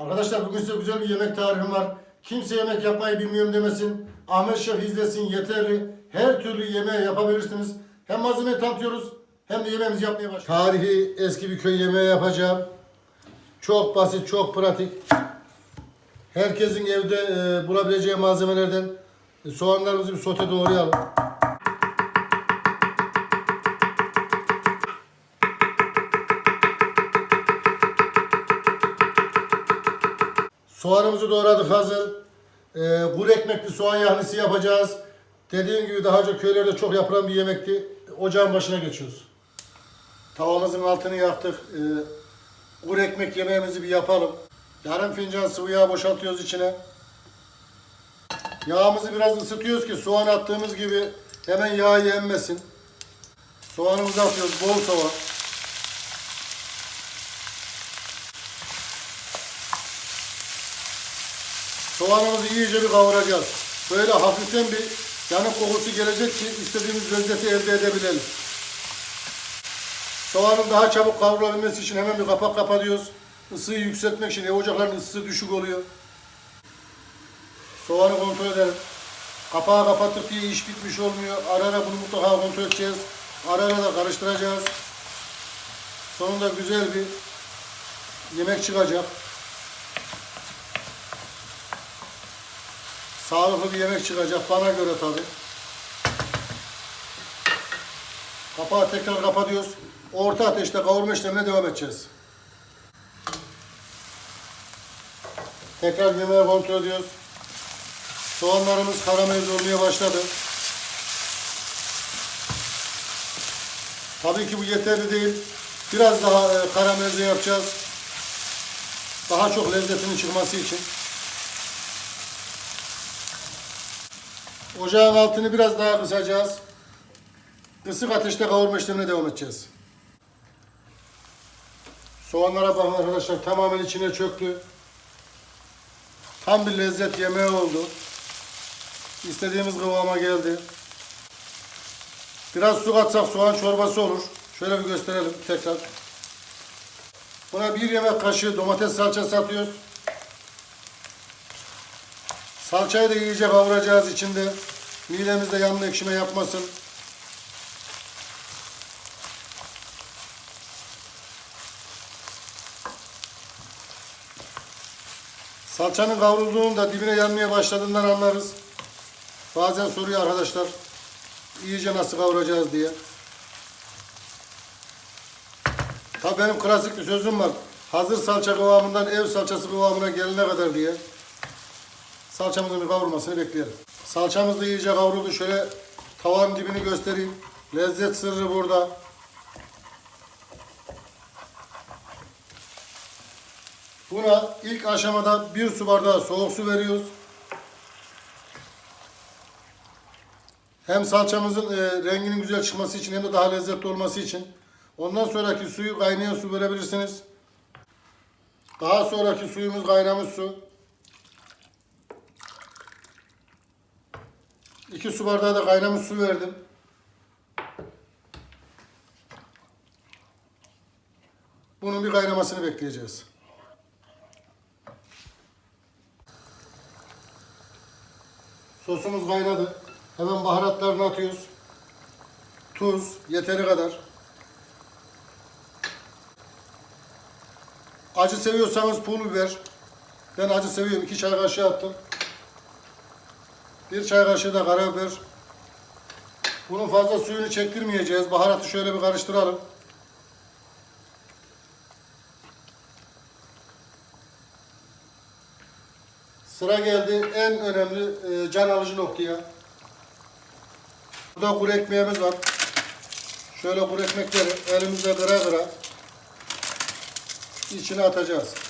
Arkadaşlar bugün size güzel bir yemek tarifim var. Kimse yemek yapmayı bilmiyorum demesin. Ahmet Şef izlesin yeterli. Her türlü yemeği yapabilirsiniz. Hem malzemeyi tanıtıyoruz hem de yemeğimizi yapmaya başlıyoruz. Tarihi eski bir köy yemeği yapacağım. Çok basit, çok pratik. Herkesin evde e, bulabileceği malzemelerden e, soğanlarımızı bir sote doğrayalım. Soğanımızı doğradık hazır. Ee, kuru ekmekli soğan yahnisi yapacağız. Dediğim gibi daha önce köylerde çok yapılan bir yemekti. Ocağın başına geçiyoruz. Tavamızın altını yaktık. Ee, kuru ekmek yemeğimizi bir yapalım. Yarım fincan sıvı yağ boşaltıyoruz içine. Yağımızı biraz ısıtıyoruz ki soğan attığımız gibi hemen yağı yenmesin. Soğanımızı atıyoruz bol soğan. Soğanımızı iyice bir kavuracağız. Böyle hafiften bir yanık kokusu gelecek ki istediğimiz lezzeti elde edebilelim. Soğanın daha çabuk kavrulabilmesi için hemen bir kapak kapatıyoruz. Isıyı yükseltmek için ev ocaklarının ısısı düşük oluyor. Soğanı kontrol edelim. Kapağı kapattık diye iş bitmiş olmuyor. Ara ara bunu mutlaka kontrol edeceğiz. Ara ara da karıştıracağız. Sonunda güzel bir yemek çıkacak. Sağlıklı bir yemek çıkacak bana göre tabi. Kapağı tekrar kapatıyoruz. Orta ateşte kavurma işlemine devam edeceğiz. Tekrar yemeği kontrol ediyoruz. Soğanlarımız karamelize olmaya başladı. Tabii ki bu yeterli değil. Biraz daha e, karamelize yapacağız. Daha çok lezzetinin çıkması için. Ocağın altını biraz daha kısacağız. Kısık ateşte kavurma işlemine devam edeceğiz. Soğanlara bakın arkadaşlar tamamen içine çöktü. Tam bir lezzet yemeği oldu. İstediğimiz kıvama geldi. Biraz su katsak soğan çorbası olur. Şöyle bir gösterelim tekrar. Buna bir yemek kaşığı domates salçası atıyoruz. Salçayı da iyice kavuracağız içinde. Midemizde yanma ekşime yapmasın. Salçanın kavrulduğunda dibine yanmaya başladığından anlarız. Bazen soruyor arkadaşlar. iyice nasıl kavuracağız diye. Tabii benim klasik bir sözüm var. Hazır salça kıvamından ev salçası kıvamına gelene kadar diye. Salçamızın bir kavrulmasını bekleyelim. Salçamız da iyice kavruldu. Şöyle tavanın dibini göstereyim. Lezzet sırrı burada. Buna ilk aşamada bir su bardağı soğuk su veriyoruz. Hem salçamızın e, renginin güzel çıkması için hem de daha lezzetli olması için. Ondan sonraki suyu kaynayan su verebilirsiniz. Daha sonraki suyumuz kaynamış su. 2 su bardağı da kaynamış su verdim. Bunun bir kaynamasını bekleyeceğiz. Sosumuz kaynadı. Hemen baharatlarını atıyoruz. Tuz yeteri kadar. Acı seviyorsanız pul biber. Ben acı seviyorum. 2 çay kaşığı attım. Bir çay kaşığı da karabiber. Bunun fazla suyunu çektirmeyeceğiz. Baharatı şöyle bir karıştıralım. Sıra geldi en önemli e, can alıcı noktaya. Burada kuru ekmeğimiz var. Şöyle kuru ekmekleri elimizle kıra kıra içine atacağız.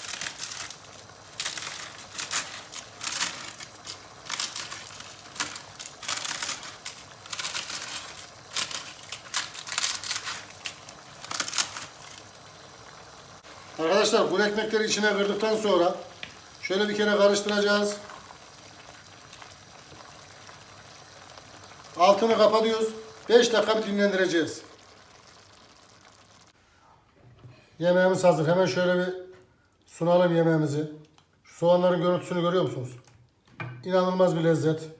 Arkadaşlar kuru ekmekleri içine kırdıktan sonra şöyle bir kere karıştıracağız. Altını kapatıyoruz. 5 dakika bir dinlendireceğiz. Yemeğimiz hazır. Hemen şöyle bir sunalım yemeğimizi. Soğanların görüntüsünü görüyor musunuz? İnanılmaz bir lezzet.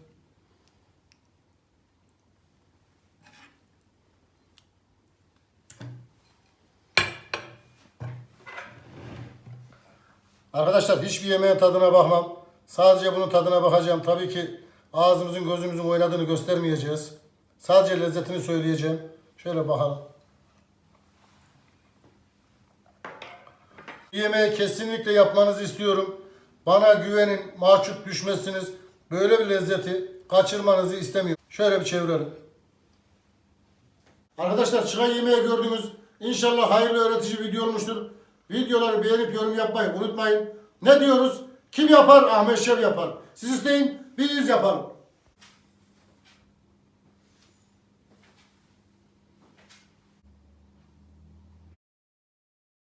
Arkadaşlar hiçbir yemeğin tadına bakmam. Sadece bunun tadına bakacağım. Tabii ki ağzımızın gözümüzün oynadığını göstermeyeceğiz. Sadece lezzetini söyleyeceğim. Şöyle bakalım. Bu yemeği kesinlikle yapmanızı istiyorum. Bana güvenin, mahcup düşmezsiniz. Böyle bir lezzeti kaçırmanızı istemiyorum. Şöyle bir çevirelim. Arkadaşlar çıkan yemeği gördünüz. İnşallah hayırlı öğretici video olmuştur. Videoları beğenip yorum yapmayı unutmayın. Ne diyoruz? Kim yapar? Ahmet Şev yapar. Siz isteyin, biz yapalım.